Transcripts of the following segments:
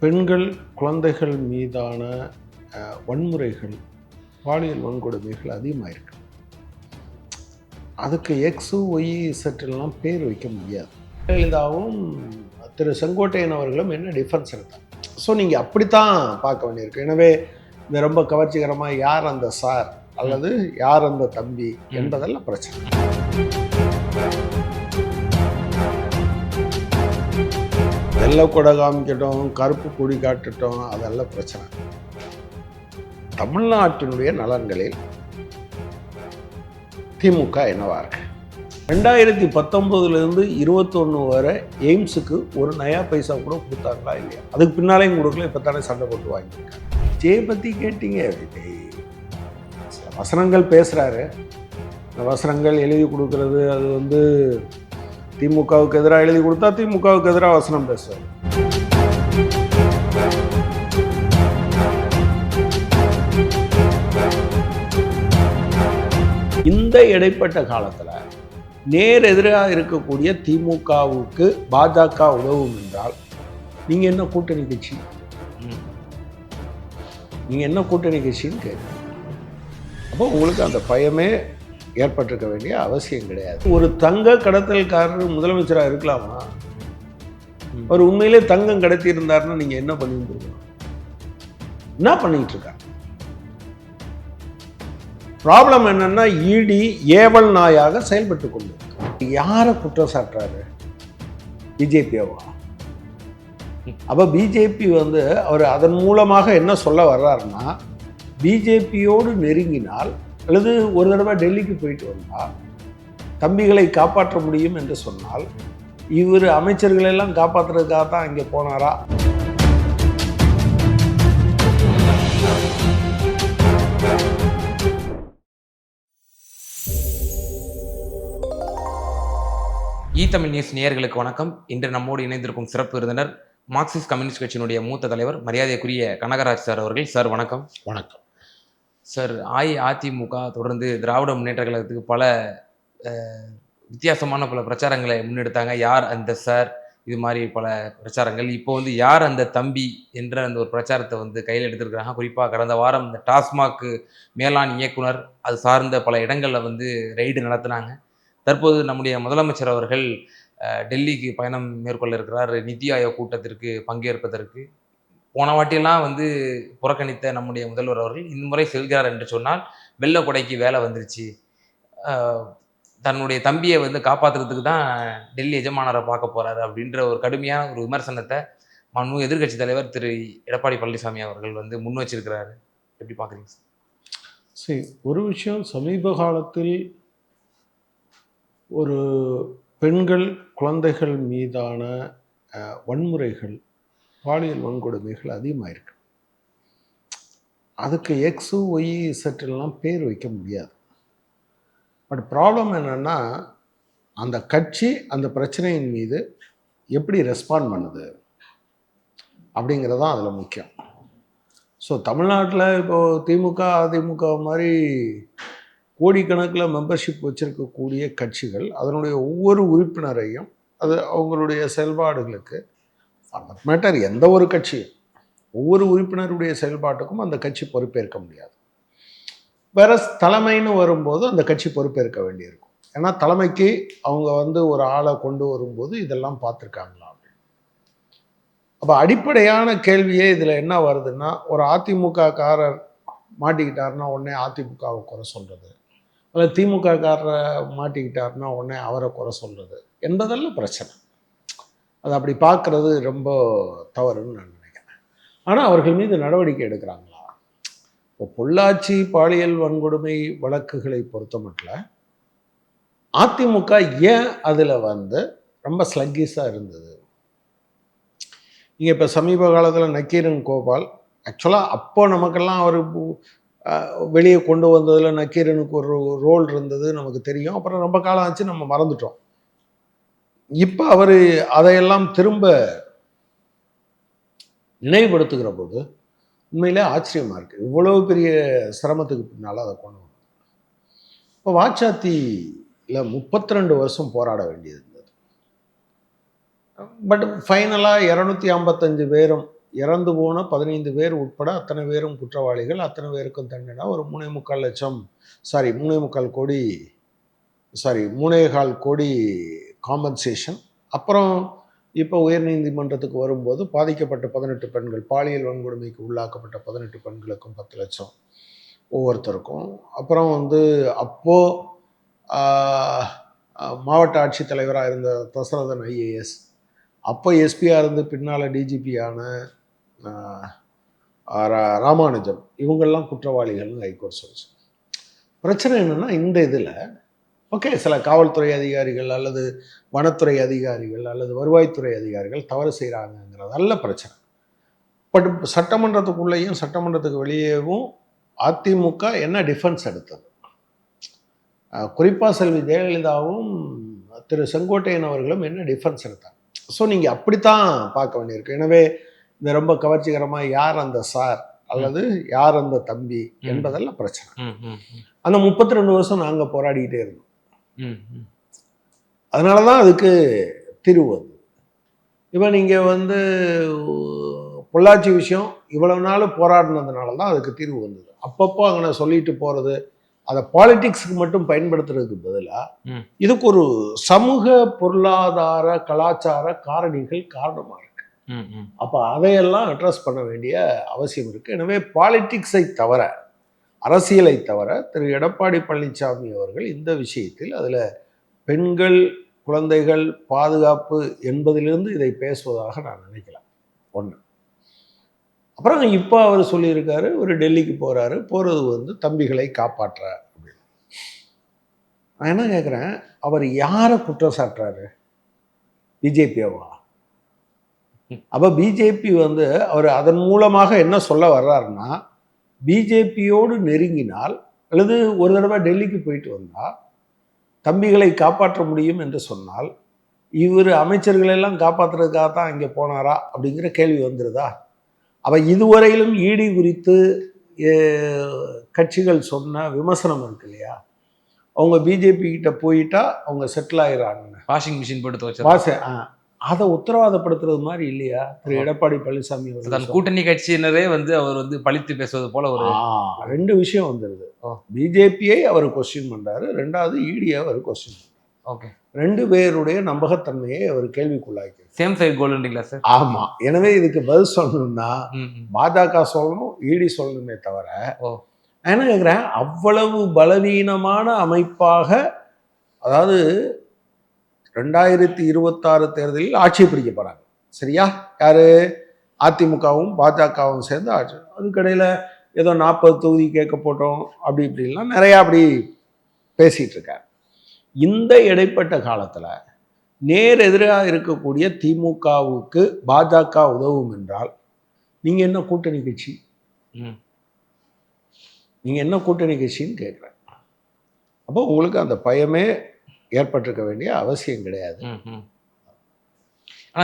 பெண்கள் குழந்தைகள் மீதான வன்முறைகள் பாலியல் வன்கொடுமைகள் அதிகமாக இருக்கு அதுக்கு எக்ஸு ஒய் செட்டெல்லாம் பேர் வைக்க முடியாது. ஜெயலலிதாவும் திரு செங்கோட்டையன் அவர்களும் என்ன டிஃபரன்ஸ் எடுத்தாங்க? ஸோ நீங்கள் அப்படித்தான் பார்க்க வேண்டியிருக்கு. எனவே இந்த ரொம்ப கவர்ச்சிகரமாக யார் அந்த சார் அல்லது யார் அந்த தம்பி என்பதெல்லாம் பிரச்சனை. வெள்ளை கொடை காமிக்கட்டும் கருப்பு கொடி காட்டட்டும் அதெல்லாம் பிரச்சனை. தமிழ்நாட்டினுடைய நலன்களில் திமுக என்னவா இருக்கு? ரெண்டாயிரத்தி பத்தொம்போதுலேருந்து இருபத்தொன்று வரை எய்ம்ஸுக்கு ஒரு நயா பைசா கூட கொடுத்தாங்களா இல்லையா? அதுக்கு பின்னாலேயும் கொடுக்கல இப்போ தானே சண்டை போட்டு வாங்கியிருக்காங்க. ஜெய பற்றி கேட்டீங்க. சில வசனங்கள் பேசுகிறாரு இந்த வசனங்கள் எழுதி கொடுக்கறது. அது வந்து திமுகவுக்கு எதிராக எழுதி கொடுத்தா திமுகவுக்கு எதிராக வசனம் பேசுவார். இந்த இடைப்பட்ட காலத்தில் நேர் எதிராக இருக்கக்கூடிய திமுகவுக்கு பாஜக உதவும் என்றால் நீங்கள் என்ன கூட்டணி கட்சி? நீங்கள் என்ன கூட்டணி கட்சின்னு கேட்குறீங்க அப்போ உங்களுக்கு அந்த பயமே ஏற்பட்டிருக்க வேண்டிய அவசியம் கிடையாது. ஒரு தங்க கடத்தல்காரர் முதலமைச்சராக இருக்கலாமா? அவர் உண்மையிலே தங்கம் கடத்தி இருந்தாருன்னா நீங்கள் என்ன பண்ணிட்டு என்ன பண்ணிட்டு இருக்காங்க ப்ராப்ளம் என்னன்னா இடி ஏவல் நாயாக செயல்பட்டு கொண்டு யாரை குற்றம் சாட்டுறாரு? பிஜேபியாவா அப்போ பிஜேபி வந்து அவர் அதன் மூலமாக என்ன சொல்ல வர்றாருன்னா பிஜேபியோடு நெருங்கினால் அல்லது ஒரு தடவை டெல்லிக்கு போயிட்டு வந்தால் தம்பிகளை காப்பாற்ற முடியும் என்று சொன்னால் இவர் அமைச்சர்களை எல்லாம் காப்பாற்றுறதுக்காக தான் அங்கே போனாரா? ஈ தமிழ் நியூஸ் நேயர்களுக்கு வணக்கம். இன்று நம்மோடு இணைந்திருக்கும் சிறப்பு விருந்தினர் மார்க்சிஸ்ட் கம்யூனிஸ்ட் கட்சியினுடைய மூத்த தலைவர் மரியாதைக்குரிய கனகராஜ் சார் அவர்கள். சார் வணக்கம். வணக்கம். சார் அஇஅதிமுக தொடர்ந்து திராவிட முன்னேற்ற கழகத்துக்கு பல வித்தியாசமான பல பிரச்சாரங்களை முன்னெடுத்தாங்க. யார் அந்த சார்? இது மாதிரி பல பிரச்சாரங்கள். இப்போ வந்து யார் அந்த தம்பி என்ற அந்த ஒரு பிரச்சாரத்தை வந்து கையில் எடுத்திருக்கிறாங்க. குறிப்பாக கடந்த வாரம் இந்த டாஸ்மாக் மேலாண் இயக்குனர் அது சார்ந்த பல இடங்களில் வந்து ரெய்டு நடத்தினாங்க. தற்போது நம்முடைய முதலமைச்சர் அவர்கள் டெல்லிக்கு பயணம் மேற்கொள்ள இருக்கிறார். நிதி ஆயோக் கூட்டத்திற்கு பங்கேற்பதற்கு. போன வாட்டியெல்லாம் வந்து புறக்கணித்த நம்முடைய முதல்வர் அவர்கள் இந்த முறை செல்கிறார் என்று சொன்னால் வெள்ள கொடைக்கு வேலை வந்துருச்சு. தன்னுடைய தம்பியை வந்து காப்பாத்துறதுக்கு தான் டெல்லி எஜமானரை பார்க்க போகிறாரு அப்படின்ற ஒரு கடுமையான ஒரு விமர்சனத்தை மனு எதிர்க்கட்சி தலைவர் திரு எடப்பாடி பழனிசாமி அவர்கள் வந்து முன் வச்சிருக்கிறாரு. எப்படி பார்க்குறீங்க சார்? சரி ஒரு விஷயம் சமீப காலத்தில் ஒரு பெண்கள் குழந்தைகள் மீதான வன்முறைகள் பாலியல் வன்கொடுமைகள் அதிகமாக இருக்கு அதுக்கு எக்ஸு ஒய் செட்டெல்லாம் பேர் வைக்க முடியாது. பட் ப்ராப்ளம் என்னென்னா அந்த கட்சி அந்த பிரச்சனையின் மீது எப்படி ரெஸ்பாண்ட் பண்ணுது அப்படிங்கிறது தான் அதில் முக்கியம். ஸோ தமிழ்நாட்டில் இப்போது திமுக அதிமுக மாதிரி கோடிக்கணக்கில் மெம்பர்ஷிப் வச்சுருக்கக்கூடிய கட்சிகள் அதனுடைய ஒவ்வொரு உறுப்பினரையும் அது அவங்களுடைய செயல்பாடுகளுக்கு மேட்டர் எந்த ஒரு கட்சியும் ஒவ்வொரு உறுப்பினருடைய செயல்பாட்டுக்கும் அந்த கட்சி பொறுப்பேற்க முடியாது. வேற தலைமைன்னு வரும்போது அந்த கட்சி பொறுப்பேற்க வேண்டியிருக்கும். ஏன்னா தலைமைக்கு அவங்க வந்து ஒரு ஆளை கொண்டு வரும்போது இதெல்லாம் பார்த்துருக்காங்களா அப்படின்னு. அப்போ அடிப்படையான கேள்வியே இதில் என்ன வருதுன்னா ஒரு அதிமுக காரர் மாட்டிக்கிட்டாருன்னா உடனே அதிமுகவை குறை சொல்கிறது அல்ல திமுக காரரை மாட்டிக்கிட்டாருன்னா உடனே அவரை குறை சொல்கிறது என்பதெல்லாம் பிரச்சனை. அது அப்படி பார்க்குறது ரொம்ப தவறுன்னு நான் நினைக்கிறேன். ஆனால் அவர்கள் மீது நடவடிக்கை எடுக்கிறாங்களா? இப்போ பொள்ளாச்சி பாலியல் வன்கொடுமை வழக்குகளை பொறுத்த மட்டும் அதிமுக ஏன் அதில் வந்து ரொம்ப ஸ்லக்கிஸாக இருந்தது? நீங்கள் இப்போ சமீப காலத்தில் நக்கீரன் கோபால் ஆக்சுவலாக அப்போ நமக்கெல்லாம் அவர் வெளியே கொண்டு வந்ததில் நக்கீரனுக்கு ஒரு ரோல் இருந்தது நமக்கு தெரியும். அப்புறம் ரொம்ப காலம் ஆச்சு நம்ம மறந்துட்டோம். இப்போ அவர் அதையெல்லாம் திரும்ப நினைவுபடுத்துகிற போது உண்மையிலே ஆச்சரியமாக இருக்குது இவ்வளவு பெரிய சிரமத்துக்கு பின்னால் அதை கொண்டு வந்தோம் இப்போ வாச்சாத்தியில் முப்பத்தி ரெண்டு வருஷம் போராட வேண்டியது இருந்தது. பட் ஃபைனலாக இரநூத்தி ஐம்பத்தஞ்சு பேரும் இறந்து போன பதினைந்து பேர் உட்பட அத்தனை பேரும் குற்றவாளிகள் அத்தனை பேருக்கும் தண்டனை. ஒரு மூணே முக்கால் லட்சம் சாரி மூணே முக்கால் கோடி சாரி மூணே கால் கோடி காம்பன்சேஷன் அப்புறம் இப்போ உயர்நீதிமன்றத்துக்கு வரும்போது பாதிக்கப்பட்ட பதினெட்டு பெண்கள் பாலியல் வன்கொடுமைக்கு உள்ளாக்கப்பட்ட பதினெட்டு பெண்களுக்கும் பத்து லட்சம் ஒவ்வொருத்தருக்கும். அப்புறம் வந்து அப்போது மாவட்ட ஆட்சித்தலைவராக இருந்த தசரதன் ஐஏஎஸ். அப்போ எஸ்பியாக இருந்து பின்னால் டிஜிபியான ராமானுஜம் இவங்கெல்லாம் குற்றவாளிகள்னு ஹைகோர்ட் சொல்லிச்சு. பிரச்சனை என்னென்னா இந்த இதில் ஓகே சில காவல்துறை அதிகாரிகள் அல்லது வனத்துறை அதிகாரிகள் அல்லது வருவாய்த்துறை அதிகாரிகள் தவறு செய்கிறாங்கங்கிறது நல்ல பிரச்சனை. பட் சட்டமன்றத்துக்குள்ளேயும் சட்டமன்றத்துக்கு வெளியேவும் அதிமுக என்ன டிஃபென்ஸ் எடுத்தது? குறிப்பாக செல்வி ஜெயலலிதாவும் திரு செங்கோட்டையன் அவர்களும் என்ன டிஃபென்ஸ் எடுத்தாங்க? ஸோ நீங்கள் அப்படித்தான் பார்க்க வேண்டியிருக்கு. எனவே இந்த ரொம்ப கவர்ச்சிகரமாக யார் அந்த சார் அல்லது யார் அந்த தம்பி. என்பதெல்லாம் பிரச்சனை. அந்த முப்பத்தி ரெண்டு வருஷம் நாங்கள் போராடிக்கிட்டே இருந்தோம். அதனால தான் அதுக்கு தீர்வு வந்தது இப்போ நீங்கள் வந்து பொள்ளாச்சி விஷயம் இவ்வளவு நாள் போராடினதுனால தான் அதுக்கு தீர்வு வந்தது. அப்பப்போ அங்கே சொல்லிட்டு போகிறது அதை பாலிடிக்ஸ்க்கு மட்டும் பயன்படுத்துறதுக்கு பதிலாக. இதுக்கு ஒரு சமூக பொருளாதார கலாச்சார காரணிகள் காரணமாக இருக்கு. அப்போ அதையெல்லாம் அட்ரஸ் பண்ண வேண்டிய அவசியம் இருக்கு. எனவே பாலிடிக்ஸை தவிர அரசியலை தவிர திரு. எடப்பாடி பழனிசாமி அவர்கள் இந்த விஷயத்தில் அதில் பெண்கள் குழந்தைகள் பாதுகாப்பு என்பதிலிருந்து இதை பேசுவதாக நான் நினைக்கலாம் ஒன்று அப்புறம் இப்போ அவர் சொல்லியிருக்காரு ஒரு டெல்லிக்கு போகிறாரு போகிறது வந்து தம்பிகளை காப்பாற்ற அப்படின்னு. நான் என்ன கேட்குறேன் அவர் யாரை குற்றம் சாட்டுறாரு பிஜேபியாவா? அப்போ பிஜேபி வந்து அவர் அதன் மூலமாக என்ன சொல்ல வர்றாருன்னா பிஜேபியோடு நெருங்கினால் அல்லது ஒரு தடவை டெல்லிக்கு போயிட்டு வந்தால் தம்பிகளை காப்பாற்ற முடியும் என்று சொன்னால் இவர் அமைச்சர்களை எல்லாம் காப்பாற்றுறதுக்காக தான் இங்கே போனாரா அப்படிங்கிற கேள்வி வந்துருதா? அப்போ இதுவரையிலும் ஈடி குறித்து கட்சிகள் சொன்ன விமர்சனம் இருக்கு இல்லையா? அவங்க பிஜேபி கிட்ட போயிட்டா அவங்க செட்டில் ஆயிடுறாங்க வாஷிங் மிஷின் போட்டு துவைச்சது வாச ஆ, அதை உத்தரவாதப்படுத்துறது மாதிரி இல்லையா? திரு. எடப்பாடி பழனிசாமி அவர்கள் கூட்டணி கட்சியினரே வந்து அவர் வந்து பழித்து பேசுவது போல ஒரு ரெண்டு விஷயம் வந்துருது. ஓ. பிஜேபியை அவர் கொஸ்டின் பண்றாரு. ரெண்டாவது இடியை அவர் கொஸ்டின் ஓகே. ரெண்டு பேருடைய நம்பகத்தன்மையை அவர் கேள்விக்குள்ளாக்கிறார் சேம் சைடு கோல்ன்றீங்களா சார் ஆமா. எனவே இதுக்கு பதில் சொல்லணும்னா. பாஜக சொல்லணும் இடி சொல்லணுமே தவிர என்ன கேட்குறேன் அவ்வளவு பலவீனமான அமைப்பாக அதாவது ரெண்டாயிரத்தி இருபத்தாறு தேர்தலில் ஆட்சியை பிடிக்க போறாங்க. சரியா? யாரு? அதிமுகவும் பாஜகவும் சேர்ந்து ஆட்சி. அதுக்கடையில் ஏதோ நாற்பது தொகுதி கேட்க போட்டோம் அப்படி இப்படிலாம் நிறையா அப்படி இருக்காரு இந்த இடைப்பட்ட காலத்தில் நேர் எதிராக இருக்கக்கூடிய திமுகவுக்கு பாஜக உதவும் என்றால் நீங்க என்ன கூட்டணி கட்சி? ம். நீங்க என்ன கூட்டணி கட்சின்னு கேட்குறேன். அப்போ உங்களுக்கு அந்த பயமே ஏற்பட்டிருக்க வேண்டிய அவசியம் கிடையாது ம், ம்.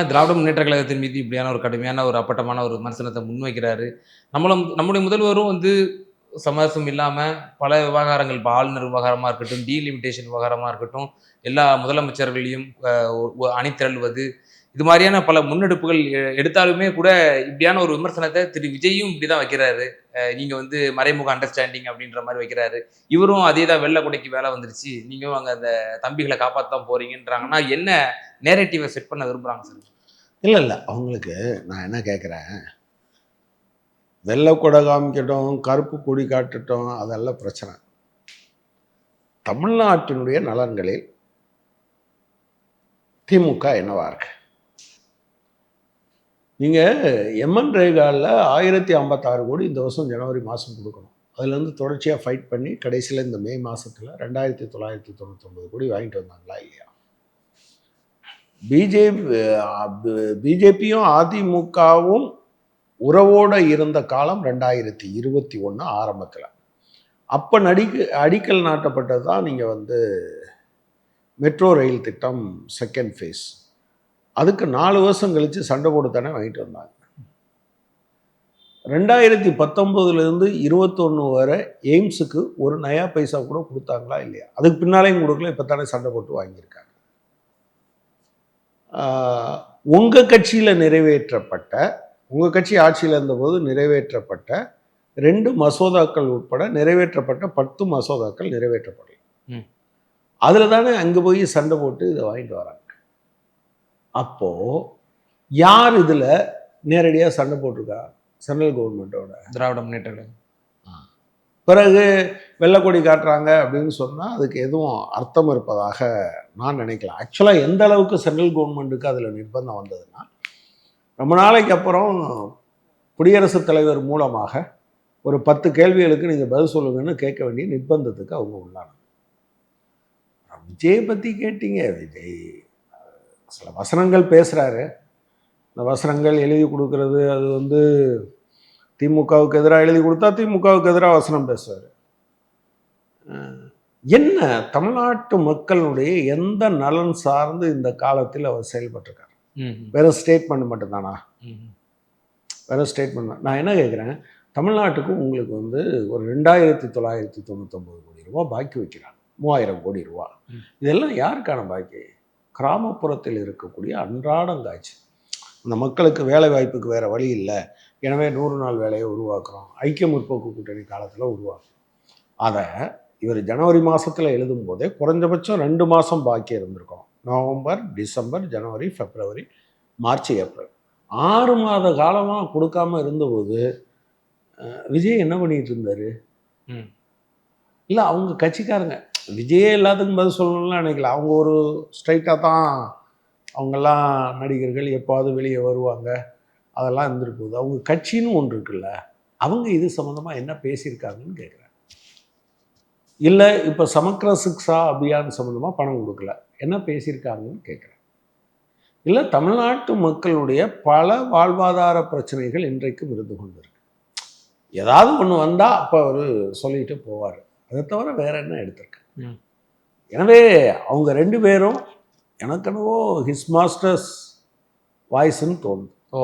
திராவிட முன்னேற்ற கழகத்தின் மீது இப்படியான ஒரு கடுமையான ஒரு அப்பட்டமான ஒரு விமர்சனத்தை முன்வைக்கிறாரு நம்மளும் நம்முடைய முதல்வரும் வந்து சமரசம் இல்லாமல் பல விவகாரங்கள் இப்போ ஆளுநர் விவகாரமாக இருக்கட்டும் டீலிமிட்டேஷன் விவகாரமாக இருக்கட்டும் எல்லா முதலமைச்சர்களையும் அஹ், அணிதிரள்வது இது மாதிரியான பல முன்னெடுப்புகள் எ- எடுத்தாலுமே கூட இப்படியான ஒரு விமர்சனத்தை திரு விஜயும் இப்படிதான் வைக்கிறாரு. நீங்கள் நீங்க வந்து மறைமுக அண்டர்ஸ்டாண்டிங் அப்படின்ற மாதிரி வைக்கிறாரு. இவரும் அதே தான் வெள்ளை கொடைக்கு வேலை வந்துருச்சு. நீங்களும் அங்கே அந்த தம்பிகளை காப்பாற்ற போறீங்கன்றாங்கன்னா என்ன நேரேட்டிவை செட் பண்ண விரும்புறாங்க சார் இல்லை இல்லை. அவங்களுக்கு நான் என்ன கேட்குறேன் வெள்ளை கொடை காமிக்கட்டும் கருப்பு கொடி காட்டட்டும் அதெல்லாம் பிரச்சனை. தமிழ்நாட்டினுடைய நலன்களில் திமுக என்னவா இருக்கு? நீங்கள் எம்என் ரேகாவில் ஆயிரத்தி ஐம்பத்தாறு கோடி இந்த வருஷம் ஜனவரி மாதம் கொடுக்கணும். அதுலேருந்து தொடர்ச்சியாக ஃபைட் பண்ணி கடைசியில் இந்த மே மாதத்தில் ரெண்டாயிரத்தி தொள்ளாயிரத்தி தொண்ணூத்தொம்பது கோடி வாங்கிட்டு வந்தாங்களா இல்லையா? பிஜேபி பிஜேபியும் அதிமுகவும் உறவோடு இருந்த காலம் ரெண்டாயிரத்தி இருபத்தி ஒன்று ஆரம்பத்தில். அப்போ நடிக்க அடிக்கல் நாட்டப்பட்டது தான் நீங்கள் வந்து மெட்ரோ ரயில் திட்டம் செகண்ட் ஃபேஸ் அதுக்கு நாலு வருஷம் கழித்து சண்டை போட்டு தானே வாங்கிட்டு வந்தாங்க. ரெண்டாயிரத்தி பத்தொம்போதுலேருந்து இருபத்தொன்று வரை எய்ம்ஸுக்கு ஒரு நயா பைசா கூட கொடுத்தாங்களா இல்லையா? அதுக்கு பின்னாலேயும் கொடுக்கல இப்போ தானே சண்டை போட்டு வாங்கியிருக்காங்க. உங்கள் கட்சியில் நிறைவேற்றப்பட்ட உங்கள் கட்சி ஆட்சியில் இருந்தபோது நிறைவேற்றப்பட்ட ரெண்டு மசோதாக்கள் உட்பட நிறைவேற்றப்பட்ட பத்து மசோதாக்கள் நிறைவேற்றப்படலை. அதில் தானே அங்கே போய் சண்டை போட்டு இதை வாங்கிட்டு வராங்க. அப்போது யார் இதில் நேரடியாக சண்டை போட்டிருக்கா? சென்ட்ரல் கவர்மெண்ட்டோட திராவிட முன்னேற்ற பிறகு வெள்ளக்கொடி காட்டுறாங்க அப்படின்னு சொன்னால் அதுக்கு எதுவும் அர்த்தம் இருப்பதாக நான் நினைக்கல. ஆக்சுவலாக எந்த அளவுக்கு சென்ட்ரல் கவர்மெண்ட்டுக்கு அதில் நிர்பந்தம் வந்ததுன்னா ரொம்ப நாளைக்கு அப்புறம் குடியரசுத் தலைவர் மூலமாக ஒரு பத்து கேள்விகளுக்கு நீங்கள் பதில் சொல்லுங்கன்னு கேட்க வேண்டிய நிர்பந்தத்துக்கு அவங்க உள்ளானாங்க. விஜய் பற்றி கேட்டீங்க விஜய். சில வசனங்கள் பேசுகிறாரு இந்த வசனங்கள் எழுதி கொடுக்கறது அது வந்து திமுகவுக்கு எதிராக எழுதி கொடுத்தா திமுகவுக்கு எதிராக வசனம் பேசுவார். என்ன தமிழ்நாட்டு மக்களுடைய எந்த நலன் சார்ந்து இந்த காலத்தில் அவர் செயல்பட்டிருக்கார்? வெறும் ஸ்டேட்மெண்ட் மட்டும்தானா. வெறும் ஸ்டேட்மெண்ட் நான் என்ன கேட்குறேன் தமிழ்நாட்டுக்கு உங்களுக்கு வந்து ஒரு ரெண்டாயிரத்தி தொள்ளாயிரத்தி தொண்ணூத்தொம்பது கோடி ரூபா பாக்கி வைக்கிறாங்க. மூவாயிரம் கோடி ரூபா. இதெல்லாம் யாருக்கான பாக்கி? கிராமப்புறத்தில் இருக்கக்கூடிய அன்றாடங்காட்சி அந்த மக்களுக்கு வேலை வாய்ப்புக்கு வேறு வழி இல்லை. எனவே நூறு நாள் வேலையை உருவாக்குறோம். ஐக்கிய முற்போக்கு கூட்டணி காலத்தில் உருவாக்குறோம். அதை இவர் ஜனவரி மாதத்தில் எழுதும் போதே குறைஞ்சபட்சம் ரெண்டு மாதம் பாக்கி இருந்திருக்கும். நவம்பர் டிசம்பர் ஜனவரி பிப்ரவரி மார்ச் ஏப்ரல். ஆறு மாத காலமாக கொடுக்காம இருந்தபோது விஜய் என்ன பண்ணிட்டு இருந்தாரு. இல்லை அவங்க கட்சிக்காரங்க. விஜயே எல்லாத்துக்கும் பதில் சொல்லணும்லாம் நினைக்கல. அவங்க ஒரு ஸ்ட்ரைட்டாக தான் அவங்கெல்லாம் நடிகர்கள் எப்போது வெளியே வருவாங்க. அதெல்லாம் இருந்திருக்குது அவங்க கட்சின்னு ஒன்று இருக்குல்ல அவங்க இது சம்மந்தமாக என்ன பேசியிருக்காங்கன்னு கேட்குறேன் இல்லை இப்போ சமக்கர சிக்ஷா அபியான் சம்மந்தமாக பணம் கொடுக்கல. என்ன பேசியிருக்காங்கன்னு கேட்குறேன் இல்லை தமிழ்நாட்டு மக்களுடைய பல வாழ்வாதார பிரச்சனைகள் இன்றைக்கும் இருந்து கொண்டிருக்கு. ஏதாவது ஒன்று வந்தால் அப்போ அவர் சொல்லிட்டு போவார். அதை தவிர வேற என்ன எடுத்திருக்காங்க எனவே அவங்க ரெண்டு பேரும் எனக்கு என்னவோ ஹிஸ் மாஸ்டர்ஸ் வாய்ஸ்ன்னு தோணுது. ஓ.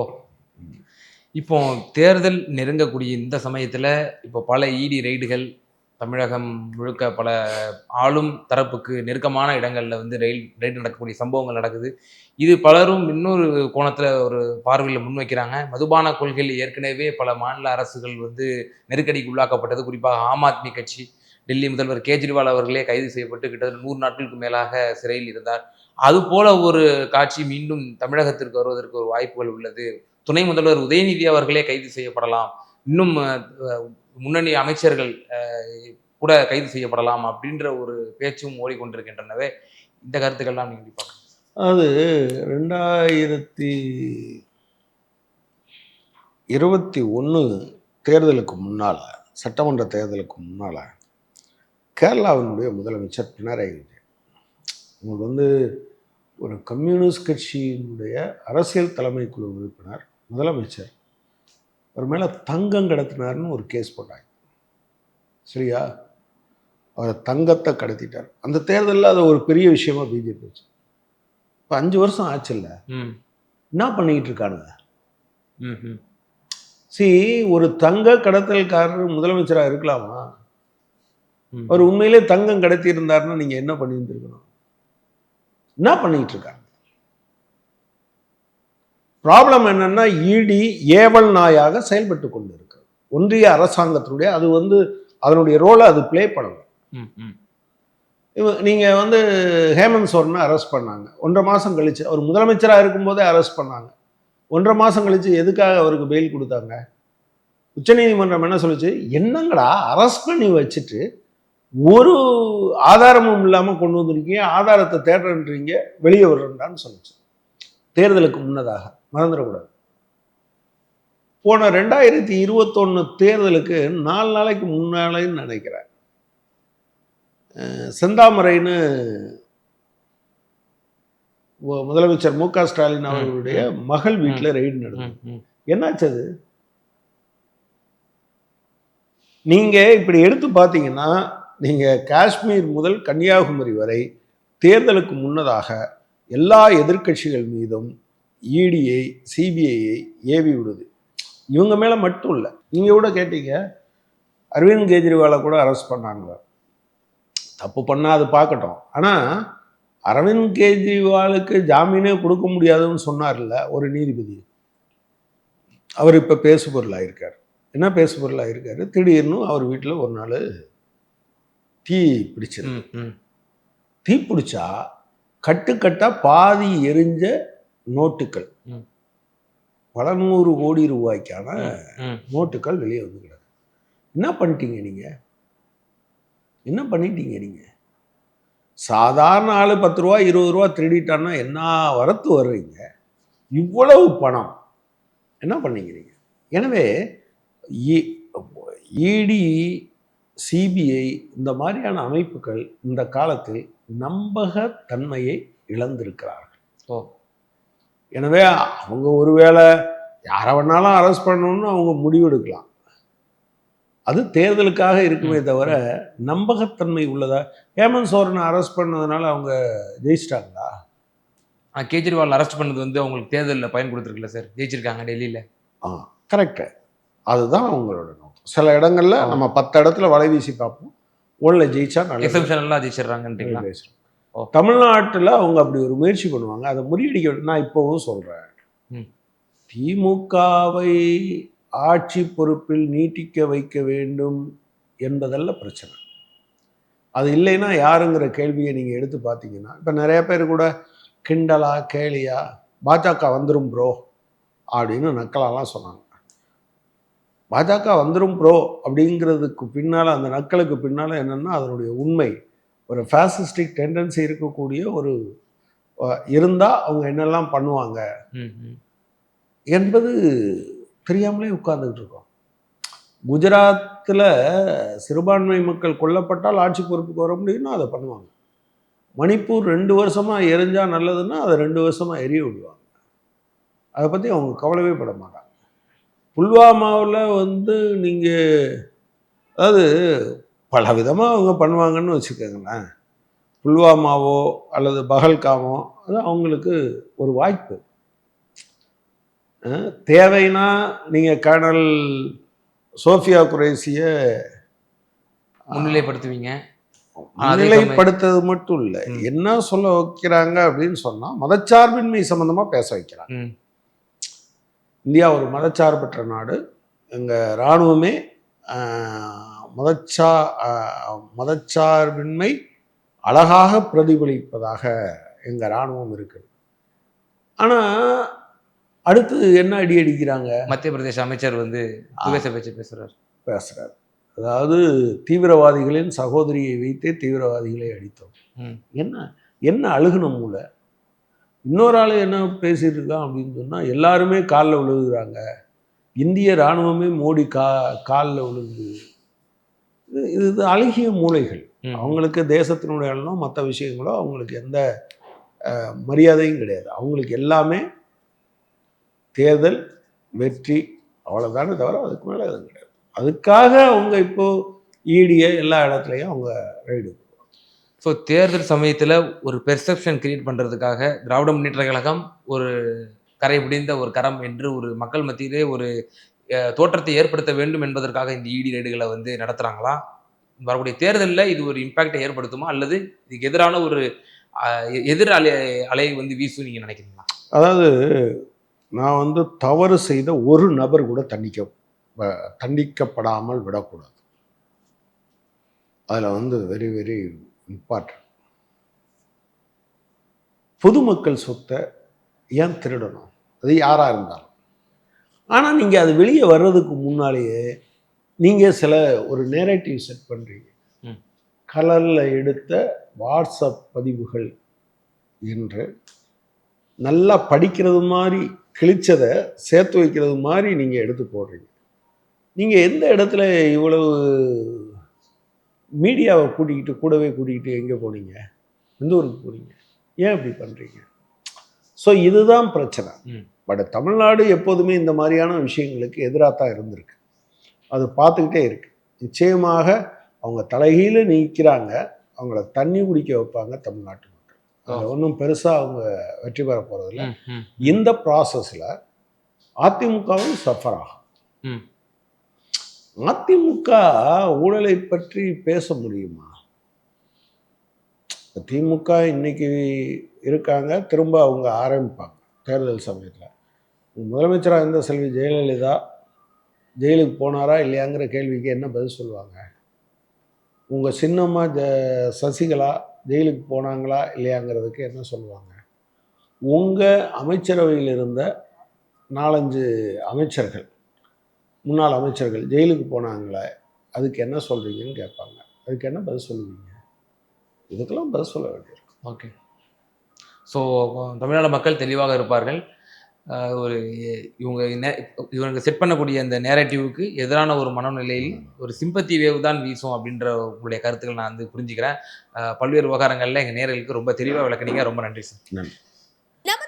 இப்போ தேர்தல் நெருங்கக்கூடிய இந்த சமயத்தில் இப்போ பல இடி ரெய்டுகள் தமிழகம் முழுக்க பல ஆளும் தரப்புக்கு நெருக்கமான இடங்களில் வந்து ரயில் ரெய்டு நடக்கக்கூடிய சம்பவங்கள் நடக்குது. இது பலரும் இன்னொரு கோணத்தில் ஒரு பார்வையில் முன்வைக்கிறாங்க. மதுபான கொள்கையில் ஏற்கனவே பல மாநில அரசுகள் வந்து நெருக்கடிக்கு உள்ளாக்கப்பட்டது. குறிப்பாக ஆம் ஆத்மி கட்சி டெல்லி முதல்வர் கேஜ்ரிவால் அவர்களே கைது செய்யப்பட்டு கிட்டத்தட்ட நூறு நாட்களுக்கு மேலாக சிறையில் இருந்தார். அதுபோல ஒரு காட்சி மீண்டும் தமிழகத்திற்கு வருவதற்கு ஒரு வாய்ப்புகள் உள்ளது. துணை முதல்வர் உதயநிதி அவர்களே கைது செய்யப்படலாம். இன்னும் முன்னணி அமைச்சர்கள் கூட கைது செய்யப்படலாம் அப்படின்ற ஒரு பேச்சும் ஓடிக்கொண்டிருக்கின்றனவே. இந்த கருத்துக்கள்லாம் நீங்கள் எப்படி அது ரெண்டாயிரத்தி இருபத்தி ஒன்று தேர்தலுக்கு முன்னால் சட்டமன்ற தேர்தலுக்கு முன்னால் கேரளாவினுடைய முதலமைச்சர் பினராயி விஜயன். உங்களுக்கு வந்து ஒரு கம்யூனிஸ்ட் கட்சியினுடைய அரசியல் தலைமை குழு உறுப்பினர் முதலமைச்சர். அவர் மேலே தங்கம் கடத்தினார்னு ஒரு கேஸ் போட்டாங்க. சரியா? அவர் தங்கத்தை கடத்திட்டார். அந்த தேர்தலில் அது ஒரு பெரிய விஷயமா பிஜேபி வச்சு இப்போ அஞ்சு வருஷம் ஆச்சுல்ல ம். என்ன பண்ணிக்கிட்டு இருக்கானுங்க? சி ஒரு தங்க கடத்தல்காரர் முதலமைச்சராக இருக்கலாமா. அவர் உண்மையிலே தங்கம் கடத்தி இருந்தாருன்னா நீங்க என்ன பண்ணியிருந்திருக்கணும்? என்ன பண்ணிட்டு இருக்காங்க ப்ராப்ளம் என்னன்னா இடி ஏவல் நாயாக செயல்பட்டு கொண்டு இருக்கு ஒன்றிய அரசாங்கத்தினுடைய அது வந்து அதனுடைய ரோலை அது ப்ளே பண்ணல. ம் ம். இவ நீங்கள் வந்து ஹேமந்த் சோரனை அரெஸ்ட் பண்ணாங்க. ஒன்றரை மாதம் கழிச்சு அவர் முதலமைச்சராக இருக்கும்போதே அரெஸ்ட் பண்ணாங்க. ஒன்றரை மாதம் கழிச்சு எதுக்காக அவருக்கு பெயில் கொடுத்தாங்க? உச்சநீதிமன்றம் என்ன சொல்லுச்சு? என்னங்கடா அரெஸ்ட் பண்ணி வச்சுட்டு ஒரு ஆதாரமும் இல்லாமல் கொண்டு வந்திருக்கீங்க. ஆதாரத்தை தேடுறன்றீங்க. வெளியே விடுறேன்டான்னு சொல்லுச்சு. தேர்தலுக்கு முன்னதாக மறந்துடக்கூடாது போன ரெண்டாயிரத்தி இருபத்தொன்று தேர்தலுக்கு நாலு நாளைக்கு முன்னாலேன்னு நினைக்கிறேன். செந்தாமரைன்னு முதலமைச்சர் மு க ஸ்டாலின் அவர்களுடைய மகள் வீட்டில் ரெய்டு நடந்தது. என்னாச்சு அது? நீங்க இப்படி எடுத்து பார்த்தீங்கன்னா நீங்கள் காஷ்மீர் முதல் கன்னியாகுமரி வரை தேர்தலுக்கு முன்னதாக எல்லா எதிர்க்கட்சிகள் மீதும் இடிஐ சிபிஐயை ஏவி விடுது. இவங்க மேலே மட்டும் இல்லை. நீங்கள் கூட கேட்டீங்க அரவிந்த் கெஜ்ரிவாலை கூட அரெஸ்ட் பண்ணாங்க தப்பு பண்ணால் அது பார்க்கட்டும். ஆனால் அரவிந்த் கெஜ்ரிவாலுக்கு ஜாமீனே கொடுக்க முடியாதுன்னு சொன்னார்ல ஒரு நீதிபதி. அவர் இப்போ பேசுபொருளாக இருக்கார் என்ன பேசுபொருளாக இருக்கார் திடீர்னு அவர் வீட்டில் ஒரு நாள் தீ பிடிச்சது. தீ பிடிச்சா கட்டுக்கட்டா பாதி எரிஞ்ச நோட்டுகள் ம். பல நூறு கோடி ரூபாய்க்கான ம். நோட்டுகள் வெளியே வந்து கிடக்கு. என்ன பண்ணிட்டீங்க நீங்க? என்ன பண்ணிட்டீங்க நீங்க? சாதாரண ஆளு பத்து ரூபா இருபது ரூபா திருடிட்டான்னா என்ன வரத்து வர்றீங்க? இவ்வளவு பணம். என்ன பண்ணீங்க நீங்க? எனவே இடி சிபிஐ இந்த மாதிரியான அமைப்புகள் இந்த காலத்தில் நம்பகத்தன்மையை இழந்திருக்கிறார்கள். ஓ. எனவே அவங்க ஒருவேளை யாரை வேணாலும் அரெஸ்ட் பண்ணணும்னு அவங்க முடிவெடுக்கலாம். அது தேர்தலுக்காக இருக்குமே தவிர நம்பகத்தன்மை உள்ளதா? ஹேமந்த் சோரனை அரெஸ்ட் பண்ணதுனால அவங்க ஜெயிச்சிட்டாங்களா? கேஜ்ரிவால் அரெஸ்ட் பண்ணது வந்து அவங்களுக்கு தேர்தலில் பயன் கொடுத்துருக்குல்ல சார். ஜெயிச்சிருக்காங்க டெல்லியில். ஆ கரெக்டு அதுதான் அவங்களோட சில இடங்கள்ல. நம்ம பத்து இடத்துல வலை வீசி பார்ப்போம். ஒன்றில் ஜெயிச்சா எல்லாம் ஜெயிச்சிடுறாங்கன்றீங்களா. தமிழ்நாட்டில் அவங்க அப்படி ஒரு முயற்சி பண்ணுவாங்க. அதை முறியடிக்க நான் இப்போவும் சொல்கிறேன். திமுகவை ஆட்சி பொறுப்பில் நீட்டிக்க வைக்க வேண்டும் என்பதல்ல பிரச்சனை. அது இல்லைன்னா யாருங்கிற கேள்வியை நீங்கள் எடுத்து பார்த்தீங்கன்னா இப்போ நிறைய பேர் கூட கிண்டலா கேலியா பாஜக வந்துரும் ப்ரோ அப்படின்னு நக்கலாலாம் சொன்னாங்க. பாஜக வந்துரும் ப்ரோ அப்படிங்கிறதுக்கு பின்னால் அந்த நக்கலுக்கு பின்னால் என்னென்னா அதனுடைய உண்மை. ஒரு ஃபேசிஸ்டிக் டெண்டன்சி இருக்கக்கூடிய ஒரு இருந்தால் அவங்க என்னெல்லாம் பண்ணுவாங்க. என்பது தெரியாமலே உட்கார்ந்துக்கிட்டு இருக்கோம். குஜராத்தில் சிறுபான்மை மக்கள் கொல்லப்பட்டால் ஆட்சி பொறுப்புக்கு வர முடியும்னா அதை பண்ணுவாங்க. மணிப்பூர் ரெண்டு வருஷமாக எரிஞ்சா நல்லதுன்னா அதை ரெண்டு வருஷமாக எரிய விடுவாங்க. அதை பற்றி அவங்க கவலைவே பட மாட்டாங்க. புல்வாமாவில் வந்து நீங்கள் அதாவது பல விதமாக அவங்க பண்ணுவாங்கன்னு வச்சுக்கோங்களேன். புல்வாமாவோ அல்லது பகல்காமோ அது அவங்களுக்கு ஒரு வாய்ப்பு. தேவைன்னா நீங்கள் கர்னல் சோஃபியா குரேசியை முன்னிலைப்படுத்துவீங்க. அதே முன்னிலைப்படுத்தது மட்டும் இல்லை. என்ன சொல்ல வைக்கிறாங்க அப்படின்னு சொன்னால் மதச்சார்பின்மை சம்மந்தமாக பேச வைக்கிறாங்க. இந்தியா ஒரு மதச்சார்பற்ற நாடு. எங்கள் இராணுவமே மதச்சா மதச்சார்பின்மை அழகாக பிரதிபலிப்பதாக எங்கள் இராணுவம் இருக்குது. ஆனால் அடுத்து என்ன அடி அடிக்கிறாங்க? மத்திய பிரதேச அமைச்சர் வந்து பேச்சு பேசுறாரு. பேசுகிறார் அதாவது தீவிரவாதிகளின் சகோதரியை வைத்தே தீவிரவாதிகளை அடித்தோம். என்ன என்ன அழுகுன மூளை? இன்னொரு ஆள் என்ன பேசிட்டு இருக்கான் அப்படின்னு சொன்னால் எல்லாருமே காலில் விழுகுறாங்க இந்திய இராணுவமே மோடி கா காலில் விழுந்து இது இது இது அழுகிய மூளைகள். அவங்களுக்கு தேசத்தினுடைய எண்ணம் மற்ற விஷயங்களோ அவங்களுக்கு எந்த மரியாதையும் கிடையாது. அவங்களுக்கு எல்லாமே தேர்தல் வெற்றி அவ்வளோதானே தவிர அதுக்கு மேலே எதுவும் கிடையாது. அதுக்காக அவங்க இப்போ ஈடிய எல்லா இடத்துலையும் அவங்க ரைடு ஸோ தேர்தல் சமயத்தில் ஒரு பெர்செப்ஷன் கிரியேட் பண்ணுறதுக்காக திராவிட முன்னேற்ற கழகம் ஒரு கரை பிடிந்த ஒரு கரம் என்று ஒரு மக்கள் மத்தியிலே ஒரு தோற்றத்தை ஏற்படுத்த வேண்டும் என்பதற்காக இந்த இடி ரைடுகளை வந்து நடத்துகிறாங்களா வரக்கூடிய தேர்தலில் இது ஒரு இம்பாக்டை ஏற்படுத்துமா? அல்லது இதுக்கு எதிரான ஒரு எ- எதிர் அலை அலை வந்து வீசும் நீங்கள் நினைக்கிறீங்களா? அதாவது நான் வந்து தவறு செய்த ஒரு நபர் கூட தண்டிக்க தண்டிக்கப்படாமல் விடக்கூடாது. அதில் வந்து வெரி வெரி இம்பார்ட்டன்ட் பொதுமக்கள் சொத்தை ஏன் திருடணும்? அது யாராக இருந்தாலும். ஆனால் நீங்கள் அது வெளியே வர்றதுக்கு முன்னாலேயே நீங்கள் சில ஒரு நேரேட்டிவ் செட் பண்ணுறீங்க. கலரில் எடுத்த வாட்ஸ்அப் பதிவுகள் என்று நல்லா படிக்கிறது மாதிரி கிழிச்சதை சேர்த்து வைக்கிறது மாதிரி நீங்கள் எடுத்து போடுறீங்க. நீங்கள் எந்த இடத்துல இவ்வளவு மீடியாவை கூட்டிக்கிட்டு கூடவே கூட்டிக்கிட்டு எங்கே போனீங்க? எந்த ஊருக்கு போனீங்க? ஏன் இப்படி பண்ணுறீங்க ஸோ இதுதான் பிரச்சனை. பட் தமிழ்நாடு எப்போதுமே இந்த மாதிரியான விஷயங்களுக்கு எதிராக தான் இருந்திருக்கு. அது பார்த்துக்கிட்டே இருக்கு. நிச்சயமாக அவங்க தலைகீழ நிற்கிறாங்க அவங்கள தண்ணி குடிக்க வைப்பாங்க தமிழ்நாட்டு மக்கள். அதில் ஒன்றும் பெருசாக அவங்க வெற்றி பெற போகிறதில்ல இந்த ப்ராசஸில் அதிமுகவும் சஃபர் ஆகும். அதிமுக ஊழலை பற்றி பேச முடியுமா? திமுக இன்னைக்கு இருக்காங்க திரும்ப அவங்க ஆரம்பிப்பாங்க தேர்தல் சமயத்தில். முதலமைச்சராக இருந்த செல்வி ஜெயலலிதா ஜெயிலுக்கு போனாரா இல்லையாங்கிற கேள்விக்கு என்ன பதில் சொல்லுவாங்க? உங்கள் சின்னம்மா ஜ சசிகலா ஜெயிலுக்கு போனாங்களா இல்லையாங்கிறதுக்கு என்ன சொல்லுவாங்க? உங்கள் அமைச்சரவையில் இருந்த நாலஞ்சு அமைச்சர்கள் முன்னாள் அமைச்சர்கள் ஜெயிலுக்கு போனாங்களே அதுக்கு என்ன சொல்கிறீங்கன்னு கேட்பாங்க. அதுக்கு என்ன பதில் சொல்லுவீங்க? இதுக்கெல்லாம் பதில் சொல்ல வேண்டியிருக்கு ஓகே. ஸோ தமிழ்நாடு மக்கள் தெளிவாக இருப்பார்கள். ஒரு இவங்க இவங்க செட் பண்ணக்கூடிய அந்த நேரட்டிவ்க்கு எதிரான ஒரு மனநிலையில் ஒரு சிம்பத்தி வேவ் தான் வீசும் அப்படின்ற உங்களுடைய கருத்துக்கள் நான் வந்து புரிஞ்சுக்கிறேன். பல்வேறு விவகாரங்களில் எங்கள் நேர்களுக்கு ரொம்ப தெளிவாக விளக்குனீங்க. ரொம்ப நன்றி சார் நமது